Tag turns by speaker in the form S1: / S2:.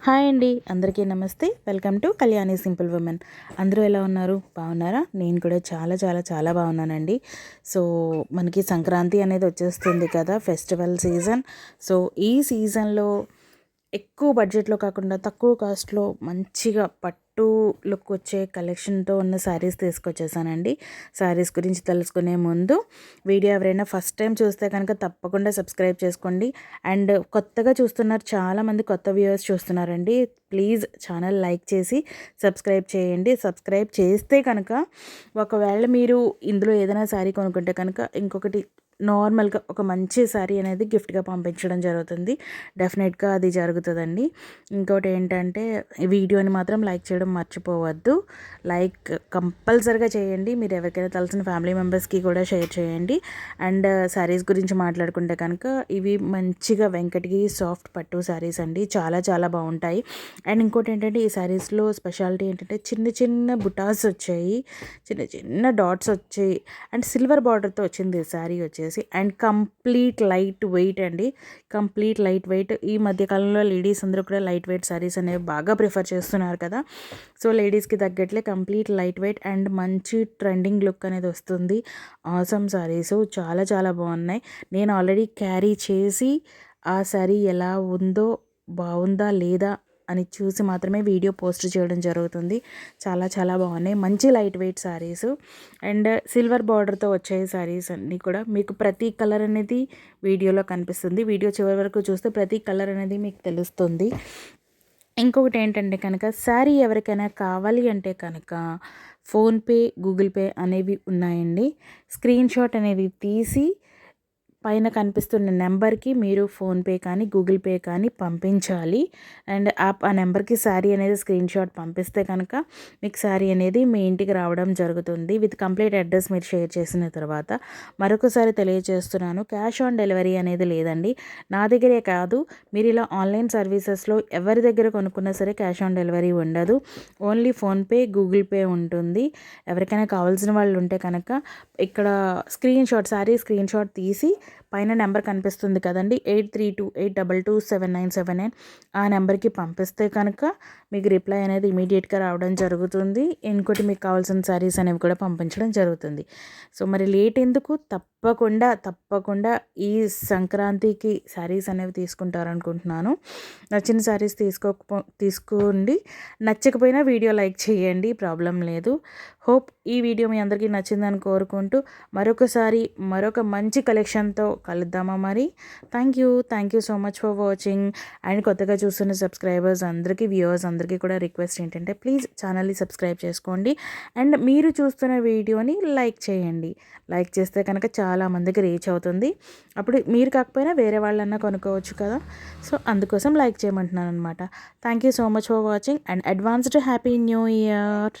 S1: Hi అండి. అందరికీ నమస్తే. Welcome to Kalyani simple women. అందరూ ఎలా ఉన్నారు? బాగున్నారా? నేను కూడా చాలా చాలా చాలా బాగున్నానండి. సో మనకి సంక్రాంతి అనేది వచ్చేస్తుంది కదా ఫెస్టివల్ సీజన్. సో ఈ సీజన్లో ఎక్కువ బడ్జెట్లో కాకుండా తక్కువ కాస్ట్లో మంచిగా పట్టు లుక్ వచ్చే కలెక్షన్తో ఉన్న శారీస్ తీసుకొచ్చేసానండి. శారీస్ గురించి తెలుసుకునే ముందు వీడియో ఎవరైనా ఫస్ట్ టైం చూస్తే కనుక తప్పకుండా సబ్స్క్రైబ్ చేసుకోండి. అండ్ కొత్తగా చూస్తున్నారు చాలామంది కొత్త వ్యూవర్స్ చూస్తున్నారండి. ప్లీజ్ ఛానల్ లైక్ చేసి సబ్స్క్రైబ్ చేయండి. సబ్స్క్రైబ్ చేస్తే కనుక ఒకవేళ మీరు ఇందులో ఏదైనా శారీ కొనుక్కుంటే కనుక ఇంకొకటి నార్మల్గా ఒక మంచి శారీ అనేది గిఫ్ట్గా పంపించడం జరుగుతుంది. డెఫినెట్గా అది జరుగుతుందండి. ఇంకోటి ఏంటంటే వీడియోని మాత్రం లైక్ చేయడం మర్చిపోవద్దు. లైక్ కంపల్సరిగా చేయండి. మీరు ఎవరికైనా తెలిసిన ఫ్యామిలీ మెంబర్స్కి కూడా షేర్ చేయండి. అండ్ శారీస్ గురించి మాట్లాడుకుంటే కనుక ఇవి మంచిగా వెంకటగిరి సాఫ్ట్ పట్టు శారీస్ అండి. చాలా చాలా బాగుంటాయి. అండ్ ఇంకోటి ఏంటంటే ఈ శారీస్లో స్పెషాలిటీ ఏంటంటే చిన్న చిన్న బుటాస్ వచ్చాయి. చిన్న చిన్న డాట్స్ వచ్చాయి. అండ్ సిల్వర్ బార్డర్తో వచ్చింది ఈ శారీ వచ్చేసి. అండ్ కంప్లీట్ లైట్ వెయిట్ అండి. Complete light weight. ఈ మధ్యకాలంలో లేడీస్ అందరూ కూడా లైట్ వెయిట్ సారీస్ అనేవి బాగా ప్రిఫర్ చేస్తున్నారు కదా. సో లేడీస్కి తగ్గట్లే కంప్లీట్ లైట్ వెయిట్ అండ్ మంచి ట్రెండింగ్ లుక్ అనేది వస్తుంది. ఆసమ్ సారీస్ చాలా చాలా బాగున్నాయి. నేను ఆల్రెడీ క్యారీ చేసి ఆ సారీ ఎలా ఉందో బాగుందా లేదా అని చూసి మాత్రమే వీడియో పోస్ట్ చేయడం జరుగుతుంది. చాలా చాలా బాగున్నాయి. మంచి light weight saris and silver బార్డర్తో వచ్చే శారీస్ అన్నీ కూడా మీకు ప్రతి కలర్ అనేది వీడియోలో కనిపిస్తుంది. వీడియో చివరి వరకు చూస్తే ప్రతి కలర్ అనేది మీకు తెలుస్తుంది. ఇంకొకటి ఏంటంటే కనుక శారీ ఎవరికైనా కావాలి అంటే కనుక ఫోన్పే గూగుల్ పే అనేవి ఉన్నాయండి. స్క్రీన్ షాట్ అనేది తీసి పైన కనిపిస్తున్న నెంబర్కి మీరు ఫోన్పే కానీ గూగుల్ పే కానీ పంపించాలి. అండ్ ఆ నెంబర్కి శారీ అనేది స్క్రీన్ షాట్ పంపిస్తే కనుక మీకు శారీ అనేది మీ ఇంటికి రావడం జరుగుతుంది. విత్ కంప్లీట్ అడ్రస్ మీరు షేర్ చేసిన తర్వాత మరొకసారి తెలియజేస్తున్నాను. క్యాష్ ఆన్ డెలివరీ అనేది లేదండి. నా దగ్గరే కాదు. మీరు ఇలా ఆన్లైన్ సర్వీసెస్లో ఎవరి దగ్గర కొనుక్కున్నా సరే క్యాష్ ఆన్ డెలివరీ ఉండదు. ఓన్లీ ఫోన్పే గూగుల్ పే ఉంటుంది. ఎవరికైనా కావాల్సిన వాళ్ళు ఉంటే కనుక ఇక్కడ screenshot sari screenshot తీసి పైన నెంబర్ కనిపిస్తుంది కదండి. Eight three two eight double two seven nine seven nine ఆ నెంబర్కి పంపిస్తే కనుక మీకు రిప్లై అనేది ఇమీడియట్గా రావడం జరుగుతుంది. ఇంకోటి మీకు కావాల్సిన శారీస్ అనేవి కూడా పంపించడం జరుగుతుంది. సో మరి లేట్ ఎందుకు? తప్పకుండా తప్పకుండా ఈ సంక్రాంతికి శారీస్ అనేవి తీసుకుంటారనుకుంటున్నాను నచ్చిన శారీస్ తీసుకోకపో తీసుకోండి. నచ్చకపోయినా వీడియో లైక్ చేయండి. ప్రాబ్లం లేదు. హోప్ ఈ వీడియో మీ అందరికీ నచ్చిందని కోరుకుంటూ మరొకసారి మరొక మంచి కలెక్షన్తో కలుద్దామా మరి? Thank you thank you so much for watching and కొత్తగా చూస్తున్న సబ్స్క్రైబర్స్ అందరికీ వ్యూవర్స్ అందరికీ కూడా రిక్వెస్ట్ ఏంటంటే ప్లీజ్ ఛానల్ని సబ్స్క్రైబ్ చేసుకోండి. అండ్ మీరు చూస్తున్న వీడియోని లైక్ చేయండి. లైక్ చేస్తే కనుక చాలామందికి రీచ్ అవుతుంది. అప్పుడు మీరు కాకపోయినా వేరే వాళ్ళన్నా కొనుక్కోవచ్చు కదా. సో అందుకోసం లైక్ చేయమంటున్నాను అనమాట thank you so much for watching and advanced happy new year